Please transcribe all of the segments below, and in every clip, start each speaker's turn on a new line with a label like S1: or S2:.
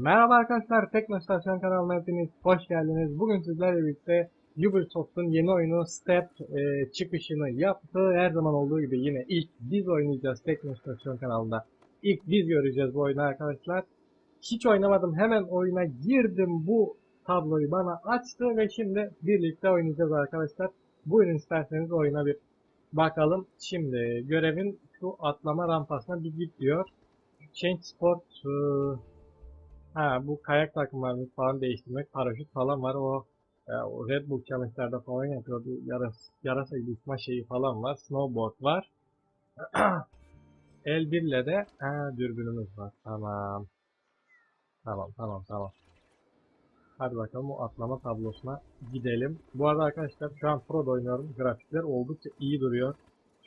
S1: Merhaba arkadaşlar, Teknostasyon kanalına hepiniz hoş geldiniz. Bugün sizlerle birlikte Ubisoft'un yeni oyunu Step e, çıkışını yaptı. Her zaman olduğu gibi yine ilk biz oynayacağız Teknostasyon kanalında. İlk biz göreceğiz bu oyunu arkadaşlar. Hiç oynamadım, hemen oyuna girdim. Bu tabloyu bana açtı ve şimdi birlikte oynayacağız arkadaşlar. Buyurun isterseniz oyuna bir bakalım. Şimdi görevin şu atlama rampasına bir git diyor. Change Sport e, Ha bu kayak takımlarını falan değiştirmek, paraşüt falan var. O, e, o Red Bull Challenge'larda falan yapıyordu. Yarasa, yarasa düşme şeyi falan var. Snowboard var. El1'le de ha, dürbünümüz var. Tamam. Tamam tamam tamam. Hadi bakalım o atlama tablosuna gidelim. Bu arada arkadaşlar şu an Pro'da oynuyorum. Grafikler oldukça iyi duruyor.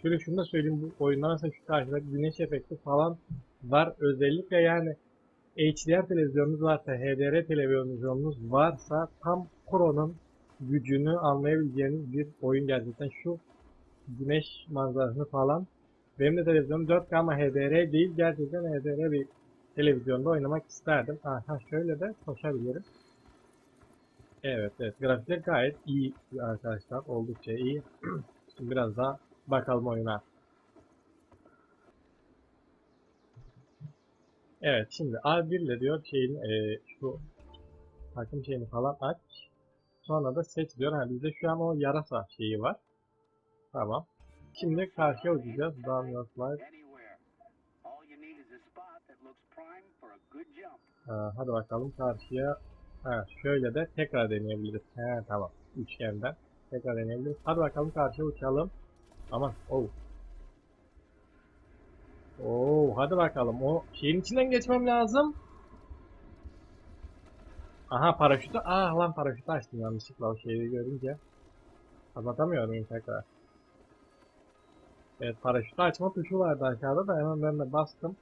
S1: Şöyle şunu da söyleyeyim bu oyunlarsa şu karşıda güneş efekti falan var. Özellikle yani HDR televizyonunuz varsa, HDR televizyonunuz varsa tam Pro'nun gücünü anlayabileceğiniz bir oyun gerçekten şu güneş manzarasını falan. Benim de televizyonum 4K ama HDR değil. Gerçekten HDR bir televizyonda oynamak isterdim. Aha şöyle de koşabilirim. Evet evet grafikler gayet iyi arkadaşlar. Oldukça iyi. Şimdi biraz daha bakalım oyuna. Evet şimdi A1 ile diyor şeyin e, şu takım şeyini falan aç. Sonra da seç diyor. Ha bizde şu an o yarasa şeyi var. Tamam. Şimdi karşıya uçacağız. Down your flight.
S2: jump.
S1: Ha, hadi bakalım karşıya. Ha şöyle de tekrar deneyebiliriz. He tamam. Üçgenden. Tekrar deneyebiliriz. Hadi bakalım karşıya uçalım. Aman. Oh. Oo, hadi bakalım. O şeyin içinden geçmem lazım. Aha paraşütü. Ah lan paraşütü açtım yanlışlıkla o şeyi görünce. Kapatamıyorum tekrar. Evet paraşütü açma tuşu vardı aşağıda da hemen ben de bastım.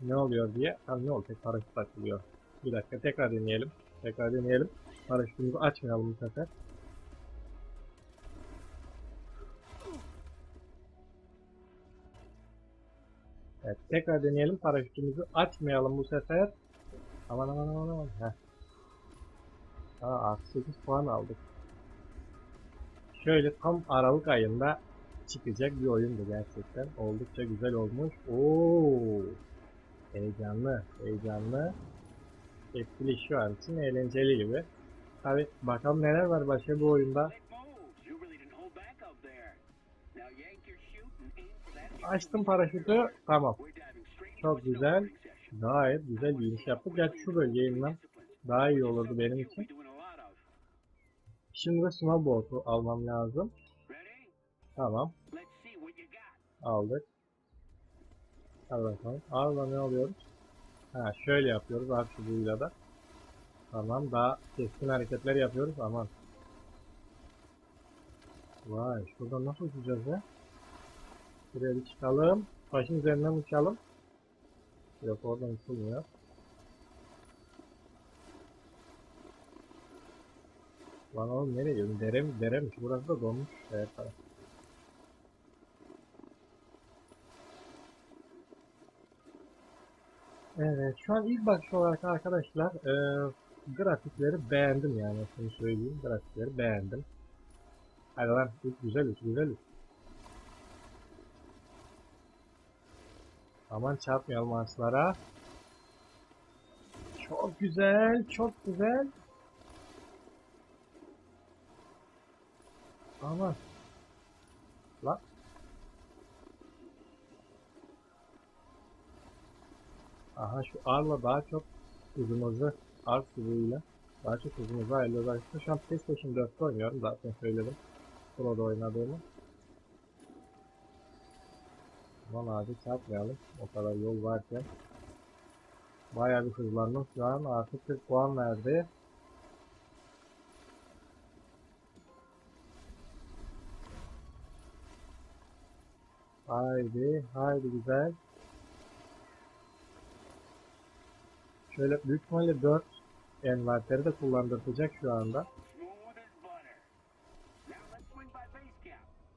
S1: Ne oluyor diye. Ha ne oldu? Paraşüt açılıyor. Bir dakika tekrar deneyelim. Tekrar deneyelim. Paraşütümüzü açmayalım bu sefer. Evet, tekrar deneyelim. Paraşütümüzü açmayalım bu sefer. Aman aman aman aman. Heh. Aa, artı 8 puan aldık. Şöyle tam Aralık ayında çıkacak bir oyundu gerçekten. Oldukça güzel olmuş. Oo. Heyecanlı, heyecanlı. Etkili şu an için eğlenceli gibi. Tabi bakalım neler var başka bu oyunda. Açtım paraşütü. Tamam. Çok güzel. Gayet güzel bir iniş yaptık. Gerçi şu bölgeye inmem daha iyi olurdu benim için. Şimdi de snowboard'u almam lazım. Tamam. Aldık. Hadi bakalım. Ağırla ne alıyoruz? Ha şöyle yapıyoruz artı da. Tamam daha keskin hareketler yapıyoruz aman. Vay şuradan nasıl uçacağız ya? Buraya bir çıkalım. Taşın üzerinden uçalım. Yok oradan uçulmuyor. Lan oğlum nereye gidiyorsun? Dere mi? Deremiş. Burası da donmuş. Evet, taraf. Evet, şu an ilk bakış olarak arkadaşlar e, grafikleri beğendim yani şunu söyleyeyim grafikleri beğendim. Hadi lan güzel uç, güzel. Aman çarpmayalım ağaçlara. Çok güzel, çok güzel. Aman. Lan. Aha şu Ar'la daha çok hızımızı Ar hızıyla daha çok hızımızı ayarlıyoruz arkadaşlar. Şu an PlayStation 4'te oynuyorum zaten söyledim. Pro'da oynadığımı. Aman abi çarpmayalım. O kadar yol varken. Bayağı bir hızlandım. Şu an artık 40 puan verdi. Haydi, haydi güzel. Şöyle büyük ihtimalle 4 envanteri de kullandıracak şu anda.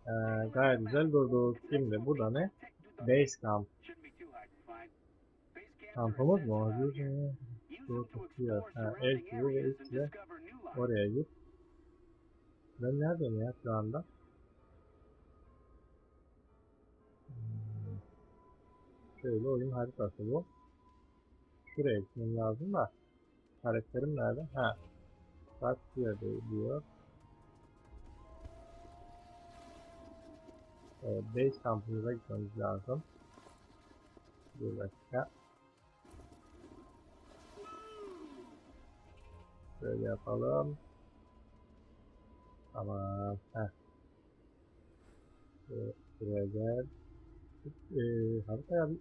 S1: Ee, gayet güzel durdu. Şimdi bu da ne? Base camp Kampımız mı? Hazır. Doğru tutuyor. Ha, el çubuğu ve
S2: life.
S1: oraya git. Ben neredeyim ya şu anda? Hmm. Şöyle oyun haritası bu. Şuraya gitmem lazım da. Karakterim nerede? Ha. Bak yerde diyor. Ee, base kampımıza gitmemiz lazım. Bir dakika. Şöyle yapalım. Tamam. Heh. Şuraya gel. Ee, haritaya bir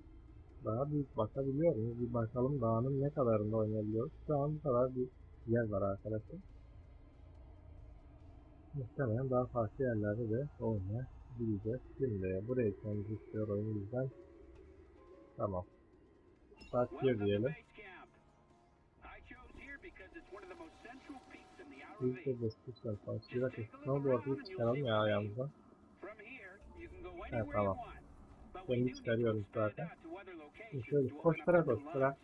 S1: daha büyük bakabiliyor muyuz? Bir bakalım dağının ne kadarında oynayabiliyoruz. Şu an bu kadar bir yer var arkadaşlar. Muhtemelen daha farklı yerlerde de oynayabileceğiz. Şimdi buraya gitmemizi istiyor oyun bizden. Tamam.
S2: To
S1: diyelim.
S2: Ring.
S1: de destekler falan. Bir dakika. Snowboard'u çıkaralım ya ayağımıza.
S2: You
S1: tamam. Kendi çıkarıyoruz zaten. şöyle koştura koştura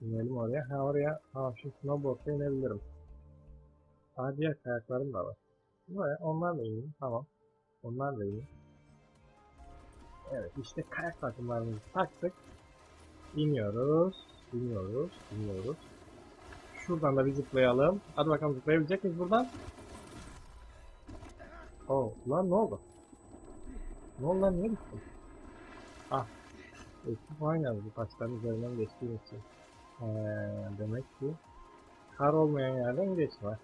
S1: inelim oraya. Ha oraya. Ha şu snowboard'da inebilirim. Aa diğer da var. Buraya onlarla ineyim. Tamam. Onlarla ineyim. Evet işte kayak takımlarımızı taktık. İniyoruz. İniyoruz. İniyoruz. Şuradan da bir zıplayalım. Hadi bakalım zıplayabilecek miyiz buradan? Oh lan ne oldu? Ne oldu lan niye düştün? Ah. Eski puan yazdı taşların üzerinden geçtiğim için. Ee, demek ki kar olmayan yerden geçme.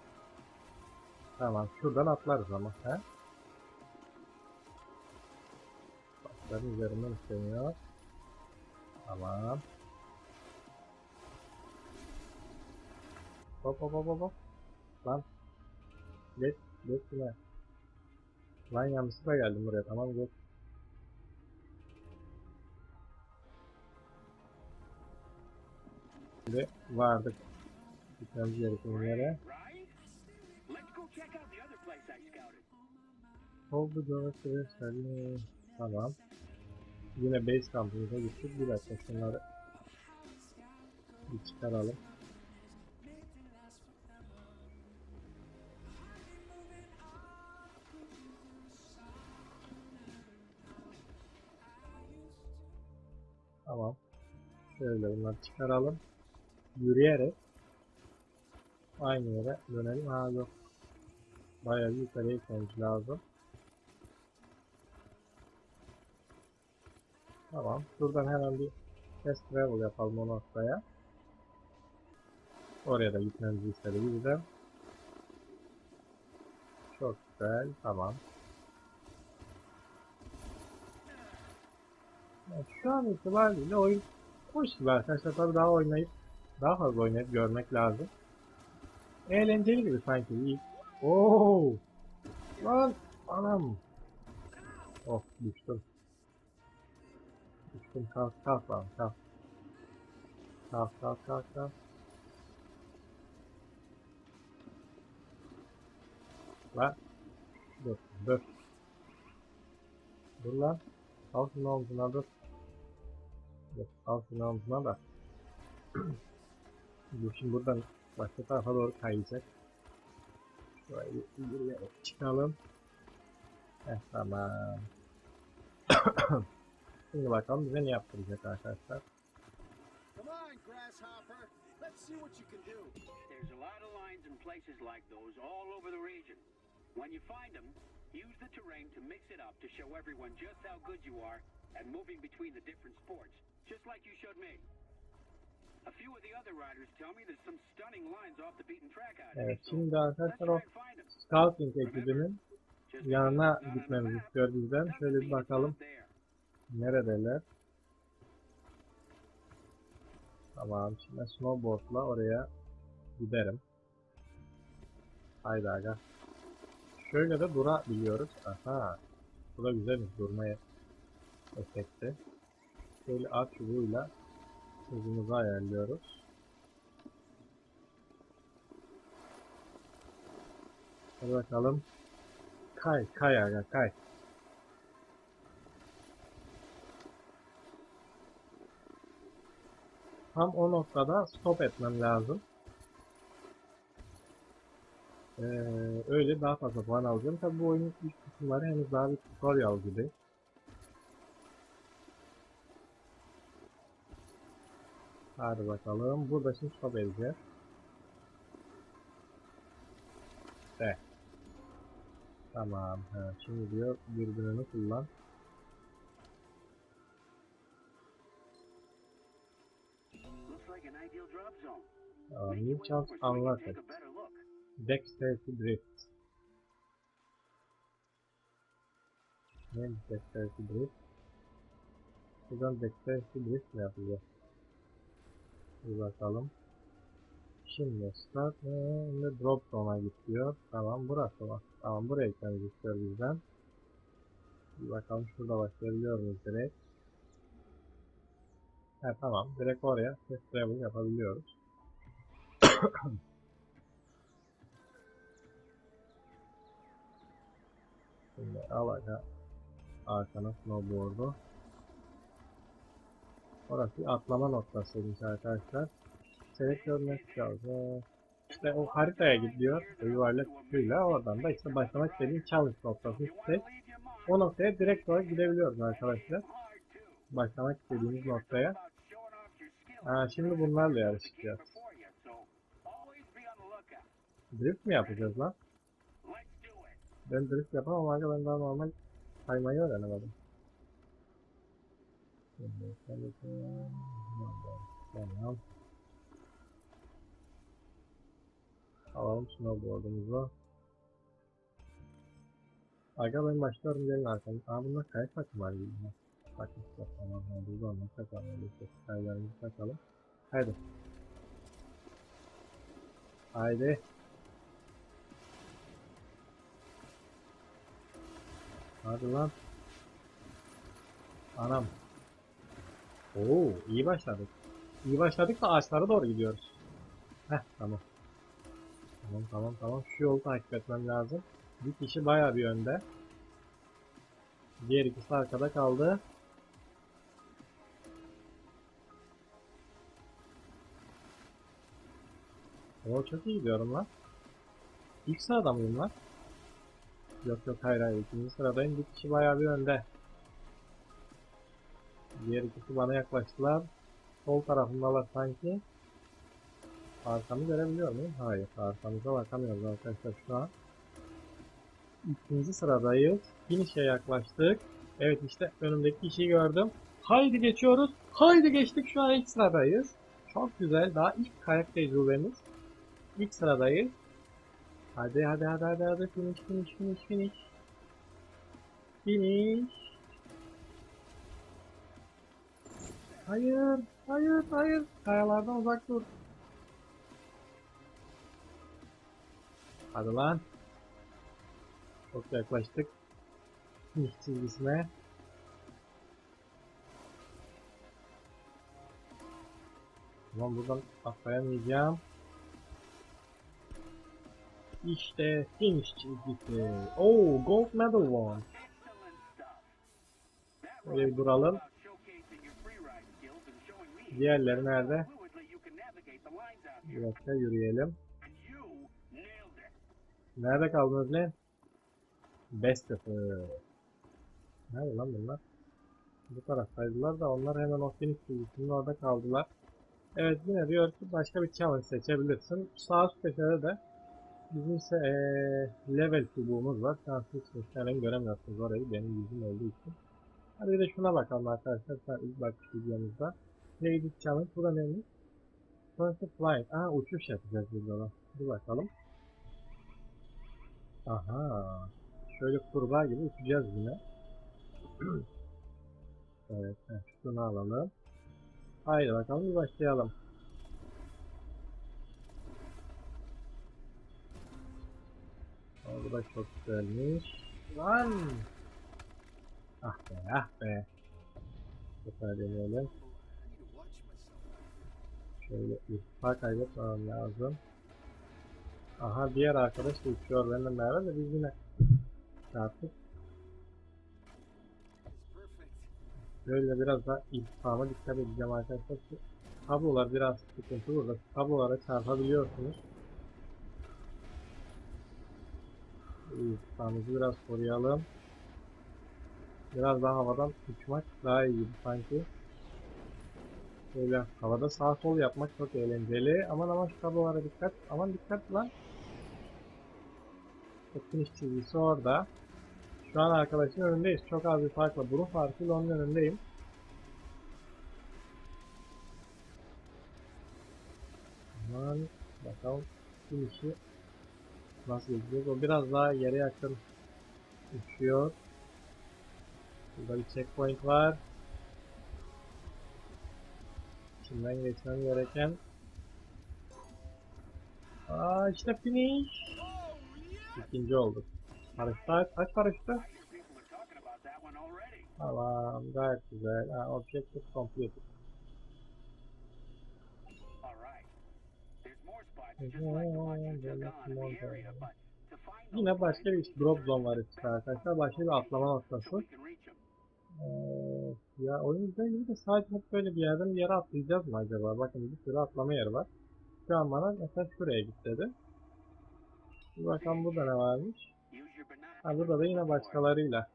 S1: Tamam şuradan atlarız ama. He? Taşların üzerinden isteniyor. Tamam. Hop hop hop hop hop. Lan. Geç. Geç yine. Lan yanlışlıkla geldim buraya. Tamam geç. Şimdi vardık. Gitmemiz gereken yere. Oldu coğrafya gösterdi. Tamam. Yine base kampımıza gittik. Bir dakika şunları bir çıkaralım. Tamam. Şöyle bunları çıkaralım. Yürüyerek aynı yere dönelim. Ha yok. Bayağı yukarıya gitmemiz lazım. Tamam. Şuradan hemen bir fast travel yapalım o noktaya. Oraya da gitmemizi istedi bizden. Çok güzel. Tamam. Evet, şu an itibariyle oyun hoş gibi arkadaşlar. Tabii daha oynayıp daha fazla oynayıp görmek lazım. Eğlenceli gibi sanki. İyi. Oo! Lan anam. Oh düştüm. Düştüm kalk kalk lan kalk. Kalk kalk kalk kalk. Lan. Dur dur. Dur lan. Al şunu omzuna dur. Dur al şunu omzuna da. Şimdi buradan başka tarafa doğru kayacak. Şöyle yürüyerek çıkalım. Heh, tamam. Şimdi bakalım bize ne yaptıracak arkadaşlar.
S3: Come on, Grasshopper. Let's see what you can do.
S2: There's a lot of lines and places like those all over the region. When you find them, use the terrain to mix it up to show everyone just how good you are at moving between the different sports, just like you showed me. A few of the other riders tell me there's some stunning lines off the beaten track out here.
S1: Evet şimdi
S2: let's
S1: arkadaşlar
S2: try
S1: o
S2: and.
S1: Scouting ekibinin yanına
S2: map
S1: istiyor bizden. Şöyle bir bakalım. Neredeler. Tamam şimdi snowboardla oraya giderim. Haydi aga. Şöyle de durabiliyoruz. Aha. Bu da güzelmiş durmaya efekti. Şöyle at çubuğuyla hızımızı ayarlıyoruz. Hadi bakalım. Kay, kay aga, kay. Tam o noktada stop etmem lazım. Ee, öyle daha fazla puan alacağım. Tabi bu oyunun ilk kısımları henüz daha bir tutorial gibi. Hadi bakalım. Burada şimdi stop edeceğiz. De. Tamam. Ha, şimdi diyor dürbününü kullan.
S2: Make
S1: new chance unlocked.
S2: look.
S1: Dexterity Drift. Ne Dexterity Drift? Buradan Dexterity Drift mi yapacağız? Bir bakalım. Şimdi start ve drop zone'a gidiyor. Tamam burası mı? Tamam buraya gitmemizi istiyor bizden. Bir bakalım şurada başlayabiliyor muyuz direkt? Ha tamam direkt oraya fast travel yapabiliyoruz. Şimdi al aga arkana snowboard'u. Orası atlama noktasıymış arkadaşlar. Selektör next alacağız. İşte o haritaya gidiyor. Yuvarlak tuşuyla oradan da işte başlamak istediğim challenge noktası işte. O noktaya direkt olarak gidebiliyoruz arkadaşlar. Başlamak istediğimiz noktaya. Ha, şimdi bunlarla yarışacağız. Drift mi yapacağız lan? Ben drift yapamam aga ben daha normal kaymayı öğrenemedim. Tamam. Alalım snowboard'umuzu. Aga ben başlıyorum gelin arkamda. Aa bunlar kayak takım var gibi. İşte tamam hadi biz onları takalım. Öyleyse kaylarımızı takalım. Haydi. Haydi. Hadi lan. Anam. Oo, iyi başladık. İyi başladık da ağaçlara doğru gidiyoruz. Heh, tamam. Tamam, tamam, tamam. Şu yolu takip etmem lazım. Bir kişi bayağı bir önde. Diğer ikisi arkada kaldı. Oo, çok iyi gidiyorum lan. İlk sırada mıyım lan? Yok yok hayır hayır ikinci sıradayım bir kişi bayağı bir önde. Diğer ikisi bana yaklaştılar. Sol tarafımdalar sanki. Arkamı görebiliyor muyum? Hayır arkamıza bakamıyoruz arkadaşlar şu an. İkinci sıradayız. Finish'e yaklaştık. Evet işte önümdeki kişiyi gördüm. Haydi geçiyoruz. Haydi geçtik şu an ilk sıradayız. Çok güzel. Daha ilk kayak tecrübemiz. İlk sıradayız. Hadi hadi hadi hadi hadi finish finish finish finish. Finish. Hayır, hayır, hayır. Kayalardan uzak dur. Hadi lan. Çok yaklaştık. Finish çizgisine. Tamam buradan atlayamayacağım. İşte finish çizgisi. Oo, gold medal won. Bir duralım. Diğerleri nerede? Bir dakika yürüyelim. Nerede kaldınız lan? Best sıfır. Nerede lan bunlar? Bu taraftaydılar da onlar hemen o finish çizgisinin orada kaldılar. Evet yine diyor ki başka bir challenge seçebilirsin. Sağ üst köşede de bizim ise eee, level çubuğumuz var. Şu an siz muhtemelen göremiyorsunuz orayı benim yüzüm olduğu için. Hadi bir de şuna bakalım arkadaşlar. Sen ilk bakış videomuzda. Lady Challenge bu da neymiş? First Flight. Aa uçuş yapacağız burada da. Bir bakalım. Aha. Şöyle kurbağa gibi uçacağız yine. evet. Şunu alalım. Haydi bakalım başlayalım. Bu da çok güzelmiş. Lan! Ah be ah be. Sefer deneyelim. Şöyle irtifa kaybetmemem lazım. Aha diğer arkadaş da uçuyor benimle beraber de biz yine çarptık. Böyle biraz da irtifama dikkat edeceğim arkadaşlar kablolar biraz sıkıntı burada. Kablolara çarpabiliyorsunuz. İyi, biraz koruyalım. Biraz daha havadan uçmak daha iyi sanki. Böyle havada sağ sol yapmak çok eğlenceli. Aman aman şu kablolara dikkat. Aman dikkat lan. Finish çizgisi orada. Şu an arkadaşın önündeyiz. Çok az bir farkla. Burun farkıyla onun önündeyim. Aman bakalım finish'i nasıl gidecek. O biraz daha yere yakın uçuyor. Burada bir checkpoint var. İçinden geçmem gereken. Aa işte finish. İkinci olduk. Paraşüt kaç
S2: already.
S1: Tamam gayet güzel. Ha, objective completed.
S2: All right. There's more spots just like the one you took on in the area, but to find those
S1: Yine başka bir drop zone var işte arkadaşlar. Başka bir atlama noktası. Ee, ya güzel gibi de sadece hep böyle bir yerden bir yere atlayacağız mı acaba? Bakın bir sürü atlama yeri var. Şu an bana mesela şuraya git dedi. Bir bakalım burada ne varmış. Ha burada da yine başkalarıyla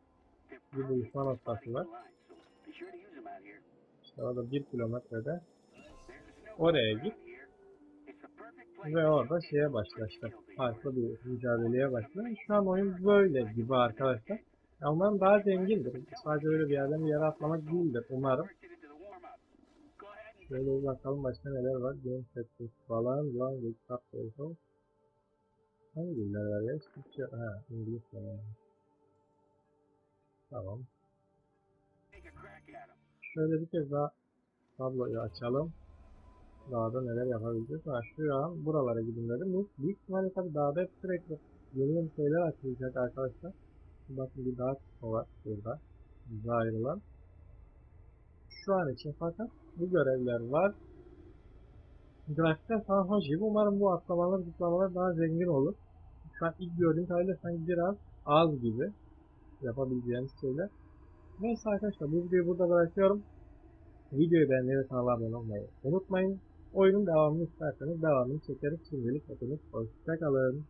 S1: bir buluşma noktası var. İşte orada bir kilometrede. Oraya git. Ve orada şeye
S2: the
S1: başla
S2: great
S1: işte.
S2: skill that you
S1: Farklı bir mücadeleye başla. Şu an oyun böyle gibi arkadaşlar. Ya umarım daha zengindir. Sadece öyle bir yerden bir yere atlamak değildir umarım. Şöyle bir bakalım başka neler var. Game settings falan. Language subtitle. Hangi diller var ya? Türkçe. Ha İngilizce. Tamam. Şöyle bir kez daha tabloyu açalım. Dağda neler yapabileceğiz? Ha şu an buralara gidin dedim. Büyük ihtimalle tabi dağda hep sürekli yeni yeni şeyler açılacak arkadaşlar. Bakın bir dağ kısmı var burada. Bize ayrılan. Şu an için fakat bu görevler var. Grafikler falan hoş gibi. Umarım bu atlamalar, zıplamalar daha zengin olur. Şu an ilk gördüğüm kadarıyla sanki biraz az gibi yapabileceğiniz şeyler. Neyse arkadaşlar bu videoyu burada bırakıyorum. Videoyu beğenmeyi ve kanala abone olmayı unutmayın. Oyunun devamını isterseniz devamını çekeriz. Şimdilik hepiniz hoşçakalın.